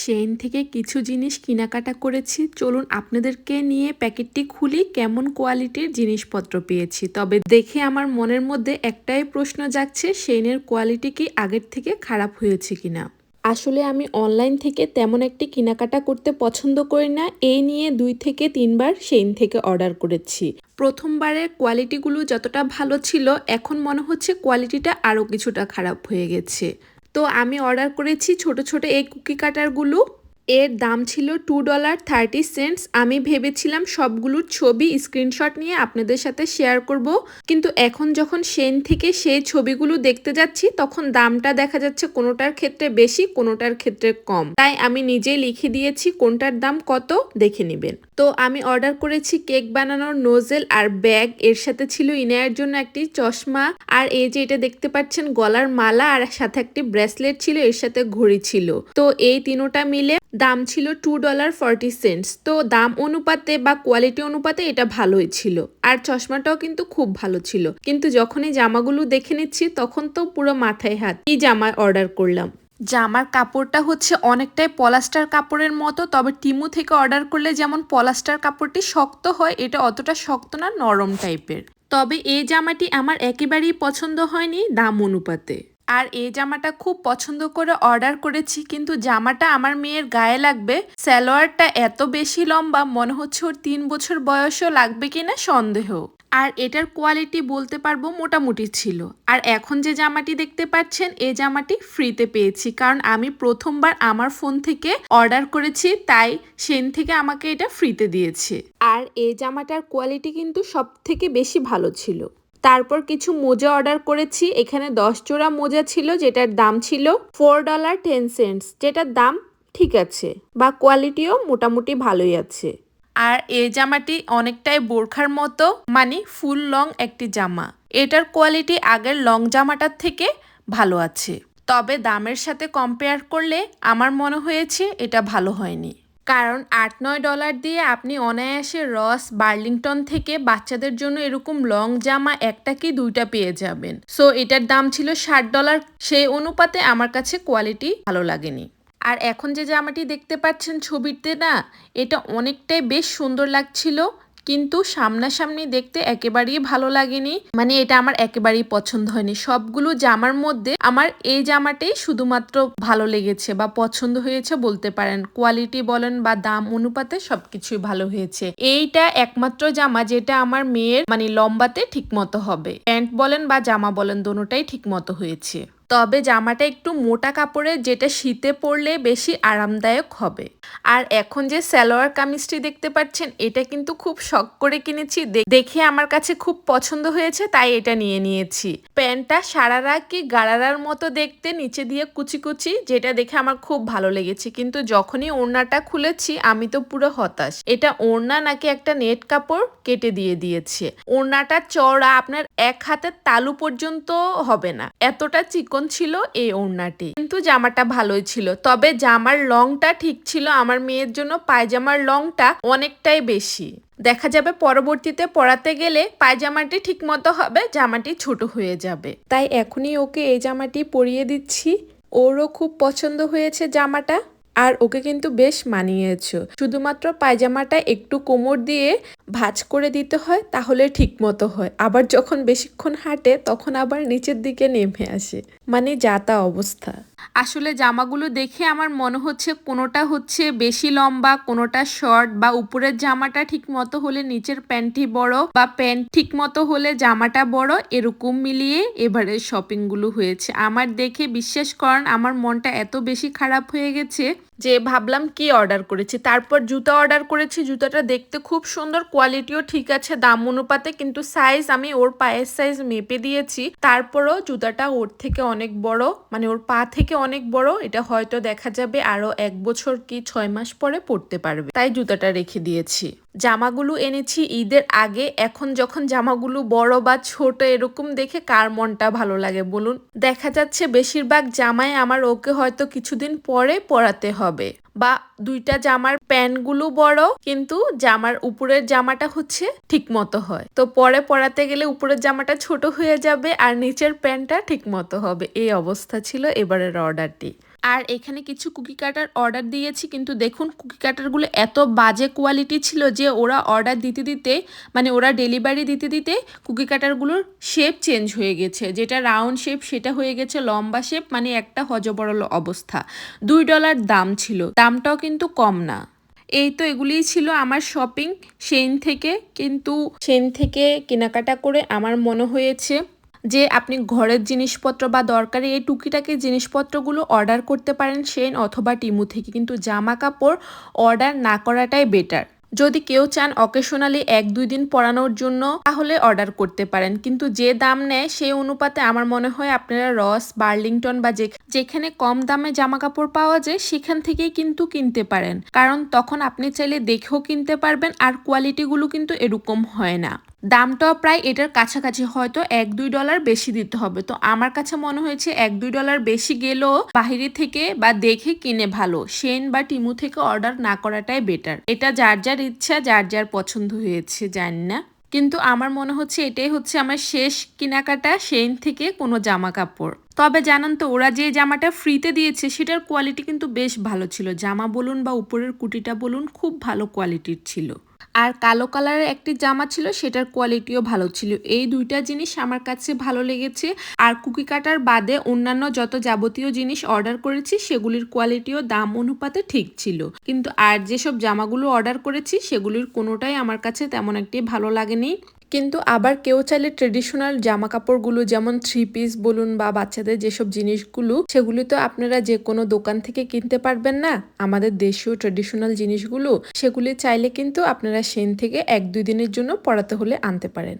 Chain থেকে কিছু জিনিস কেনাকাটা করেছি। চলুন আপনাদেরকে নিয়ে প্যাকেটটি খুলি, কেমন কোয়ালিটির জিনিসপত্র পেয়েছি। তবে দেখে আমার মনের মধ্যে একটাই প্রশ্ন জাগছে সেইনের কোয়ালিটি কি আগের থেকে খারাপ হয়েছে কিনা? আসলে আমি অনলাইন থেকে তেমন একটি কেনাকাটা করতে পছন্দ করি না, এই নিয়ে দুই থেকে তিনবার সেইন থেকে অর্ডার করেছি। প্রথমবারের কোয়ালিটিগুলো যতটা ভালো ছিল, এখন মনে হচ্ছে কোয়ালিটিটা আরও কিছুটা খারাপ হয়ে গেছে। তো আমি অর্ডার করেছি ছোট ছোট এই কুকি কাটারগুলো এর দাম ছিল টু ডলার থার্টি সেন্টস আমি ভেবেছিলাম সবগুলোর ছবি স্ক্রিনশট নিয়ে আপনাদের সাথে শেয়ার করব। কিন্তু এখন যখন সেন থেকে সেই ছবিগুলো দেখতে যাচ্ছি, তখন দামটা দেখা যাচ্ছে কোনোটার ক্ষেত্রে বেশি, কোনোটার ক্ষেত্রে কম। তাই আমি নিজেই লিখে দিয়েছি কোনটার দাম কত, দেখে নেবেন। তো আমি অর্ডার করেছি কেক বানানোর নোজেল আর ব্যাগ এর সাথে ছিল ইনায়ের জন্য একটি চশমা। আর এই যে এটা দেখতে পাচ্ছেন, গলার মালা আর সাথে একটি ব্রেসলেট ছিল, এর সাথে ঘড়ি ছিল। তো এই তিনোটা মিলে দাম ছিল টু ডলার ফর্টি সেন্টস তো দাম অনুপাতে বা কোয়ালিটি অনুপাতে এটা ভালোই ছিল। আর চশমাটাও কিন্তু খুব ভালো ছিল। কিন্তু যখন এই জামাগুলো দেখে নিচ্ছি তখন তো পুরো মাথায় হাত। কি জামা অর্ডার করলাম। জামার কাপড়টা হচ্ছে অনেকটাই পলাস্টার কাপড়ের মতো তবে টিমু থেকে অর্ডার করলে যেমন পলাস্টার কাপড়টি শক্ত হয় এটা অতটা শক্ত না নরম টাইপের তবে এই জামাটি আমার একেবারেই পছন্দ হয়নি দাম অনুপাতে। আর এই জামাটা খুব পছন্দ করে অর্ডার করেছি, কিন্তু জামাটা আমার মেয়ের গায়ে লাগবে। স্যালোয়ারটা এত বেশি লম্বা, মনে হচ্ছে ওর তিন বছর বয়সও লাগবে কিনা সন্দেহ। আর এটার কোয়ালিটি বলতে পারব মোটামুটি ছিল। আর এখন যে জামাটি দেখতে পাচ্ছেন, এই জামাটি ফ্রিতে পেয়েছি, কারণ আমি প্রথমবার আমার ফোন থেকে অর্ডার করেছি, তাই সেন থেকে আমাকে এটা ফ্রিতে দিয়েছে। আর এই জামাটার কোয়ালিটি কিন্তু সব থেকে বেশি ভালো ছিল। তারপর কিছু মোজা অর্ডার করেছি। এখানে দশ জোড়া মোজা ছিল, যেটার দাম ছিল ফোর ডলার টেন সেন্টস যেটার দাম ঠিক আছে বা কোয়ালিটিও মোটামুটি ভালোই আছে। আর এই জামাটি অনেকটাই বোরখার মতো মানে ফুল লং একটি জামা। এটার কোয়ালিটি আগের লং জামাটার থেকে ভালো আছে। তবে দামের সাথে কম্পেয়ার করলে আমার মনে হয়েছে এটা ভালো হয়নি। কারণ আট নয় ডলার দিয়ে আপনি অনায়াসে রস বার্লিংটন থেকে বাচ্চাদের জন্য এরকম লং জামা একটা কি দুইটা পেয়ে যাবেন। সো এটার দাম ছিল ষাট ডলার। সেই অনুপাতে আমার কাছে কোয়ালিটি ভালো লাগেনি। আর এখন যে জামাটি দেখতে পাচ্ছেন ছবিতে না, এটা অনেকটাই বেশ সুন্দর লাগছিল। কিন্তু সামনাসামনি দেখতে একেবারেই ভালো লাগেনি। মানে এটা আমার একেবারেই পছন্দ হয়নি। সবগুলো জামার মধ্যে আমার এই জামাটাই শুধুমাত্র ভালো লেগেছে বা পছন্দ হয়েছে বলতে পারেন। কোয়ালিটি বলেন বা দাম অনুপাতে সবকিছুই ভালো হয়েছে। এইটা একমাত্র জামা যেটা আমার মেয়ের মানে লম্বাতে ঠিক মতো হবে। প্যান্ট বলেন বা জামা বলেন, দোনোটাই ঠিক মতো হয়েছে। তবে জামাটা একটু মোটা কাপড়ের, যেটা শীতে পরলে বেশি আরামদায়ক হবে। আর এখন যে সালোয়ার কামিজটি দেখতে পাচ্ছেন, এটা কিন্তু খুব শখ করে কিনেছি। দেখে আমার কাছে খুব পছন্দ হয়েছে, তাই এটা নিয়ে নিয়েছি। প্যান্টটা সারারা কি গাড়ারার মতো দেখতে, নিচে দিয়ে কুচি কুচি, যেটা দেখে আমার খুব ভালো লেগেছে। কিন্তু যখনই ওড়নাটা খুলেছি, আমি তো পুরো হতাশ। এটা ওড়না নাকি একটা নেট কাপড় কেটে দিয়ে দিয়েছে। ওড়নাটা চড়া আপনার এক হাতের তালু পর্যন্ত হবে না। এতটা চিকন চিকন ছিল এই ওড়নাটি? কিন্তু জামাটা ভালোই ছিল। তবে জামার লংটা ঠিক ছিল, আমার মেয়ের জন্য পায়জামার লংটা অনেকটাই বেশি। দেখা যাবে পরবর্তীতে পড়াতে গেলে পায়জামাটি ঠিক মতো হবে, জামাটি ছোট হয়ে যাবে। তাই এখনই ওকে এই জামাটি পরিয়ে দিচ্ছি। ওরও খুব পছন্দ হয়েছে জামাটা। আর ওকে কিন্তু বেশ মানিয়েছ। শুধুমাত্র পায়জামাটা একটু কোমর দিয়ে ভাজ করে দিতে হয়, তাহলে ঠিক মতো হয়। আবার যখন বেশিক্ষণ হাঁটে, তখন আবার নিচের দিকে নেমে আসে। মানে যাতা অবস্থা। আসলে জামাগুলো দেখে আমার মনে হচ্ছে কোনোটা হচ্ছে বেশি লম্বা, কোনোটা শর্ট বা উপরের জামাটা ঠিক মতো হলে নিচের প্যান্টটি বড় বা প্যান্ট ঠিক মতো হলে জামাটা বড়, এরকম মিলিয়ে এবারে শপিংগুলো হয়েছে। আমার দেখে বিশ্বাস করেন, আমার মনটা এত বেশি খারাপ হয়ে গেছে যে ভাবলাম কি অর্ডার করেছি, তারপর জুতা অর্ডার করেছি, জুতাটা দেখতে খুব সুন্দর কোয়ালিটিও ঠিক আছে, দাম অনুপাতে কিন্তু সাইজ আমি ওর পায়ের সাইজ মেপে দিয়েছি, তারপরও জুতাটা ওর থেকে অনেক বড় মানে ওর পা থেকে অনেক বড়, এটা হয়তো দেখা যাবে আরও এক বছর কি ছয় মাস পরে পড়তে পারবে, তাই জুতাটা রেখে দিয়েছি। জামাগুলো এনেছি ঈদের আগে। এখন যখন জামাগুলো বড় বা ছোট এরকম দেখে কার মনটা ভালো লাগে বলুন? দেখা যাচ্ছে বেশিরভাগ জামাই আমার ওকে হয়তো কিছুদিন পরে পরাতে হবে। বা দুইটা জামার প্যান্টগুলো বড়, কিন্তু জামার উপরের জামাটা হচ্ছে ঠিক মতো হয়। তো পরে পরাতে গেলে উপরের জামাটা ছোট হয়ে যাবে আর নিচের প্যান্টটা ঠিক মতো হবে। এই অবস্থা ছিল এবারের অর্ডারটি। আর এখানে কিছু কুকি কাটার অর্ডার দিয়েছি, কিন্তু দেখুন কুকি কাটারগুলো এত বাজে কোয়ালিটি ছিল যে ওরা অর্ডার দিতে দিতে মানে ওরা ডেলিভারি দিতে দিতে কুকি কাটারগুলোর শেপ চেঞ্জ হয়ে গেছে। যেটা রাউন্ড শেপ সেটা হয়ে গেছে, লম্বা শেপ মানে একটা হজবরল অবস্থা। দুই ডলার দাম ছিল, দামটাও কিন্তু কম না। এই তো এগুলিই ছিল আমার শপিং সেন থেকে কিন্তু সেন থেকে কেনাকাটা করে আমার মনে হয়েছে। যে আপনি ঘরের জিনিসপত্র বা দরকারি এই টুকিটাকি জিনিসপত্রগুলো অর্ডার করতে পারেন সেন অথবা টিমু থেকে। কিন্তু জামা কাপড় অর্ডার না করাটাই বেটার যদি কেউ চান অকেশনালি এক দুই দিন পরানোর জন্য, তাহলে অর্ডার করতে পারেন। কিন্তু যে দাম নেয়, সেই অনুপাতে আমার মনে হয় আপনারা রস, বার্লিংটন বা যেখানে কম দামে জামা কাপড় পাওয়া যায়, সেখান থেকেই কিন্তু কিনতে পারেন। কারণ তখন আপনি চাইলে দেখেও কিনতে পারবেন, আর কোয়ালিটিগুলো কিন্তু এরকম হয় না। দামটাও প্রায় এটার কাছাকাছি, হয়তো এক দুই ডলার বেশি দিতে হবে। তো আমার কাছে মনে হয়েছে এক দুই ডলার বেশি গেলেও বাহিরে থেকে বা দেখে কিনে ভালো। সেন বা টিমু থেকে অর্ডার না করাটাই বেটার এটা যার যার ইচ্ছা, যার যার পছন্দ হয়েছে, জানি না। কিন্তু আমার মনে হচ্ছে এটাই হচ্ছে আমার শেষ কেনাকাটা সেন থেকে কোনো জামা কাপড় তবে জানান তো, ওরা যে জামাটা ফ্রিতে দিয়েছে, সেটার কোয়ালিটি কিন্তু বেশ ভালো ছিল। জামা বলুন বা উপরের কুটিটা বলুন, খুব ভালো কোয়ালিটির ছিল। আর কালো কালারের একটি জামা ছিল, সেটার কোয়ালিটিও ভালো ছিল। এই দুইটা জিনিস আমার কাছে ভালো লেগেছে। আর কুকি কাটার বাদে অন্যান্য যত যাবতীয় জিনিস অর্ডার করেছি, সেগুলির কোয়ালিটিও দাম অনুপাতে ঠিক ছিল। কিন্তু আর যেসব জামাগুলো অর্ডার করেছি, সেগুলির কোনোটাই আমার কাছে তেমন একটি ভালো লাগেনি। কিন্তু আবার কেউ চাইলে ট্রেডিশনাল জামা কাপড়গুলো যেমন থ্রি পিস বলুন বা বাচ্চাদের যেসব জিনিসগুলো সেগুলি তো আপনারা যে কোনো দোকান থেকে কিনতে পারবেন না। আমাদের দেশীয় ট্রেডিশনাল জিনিসগুলো, সেগুলি চাইলে কিন্তু আপনারা সেন থেকে এক দুই দিনের জন্য পড়াতে হলে আনতে পারেন।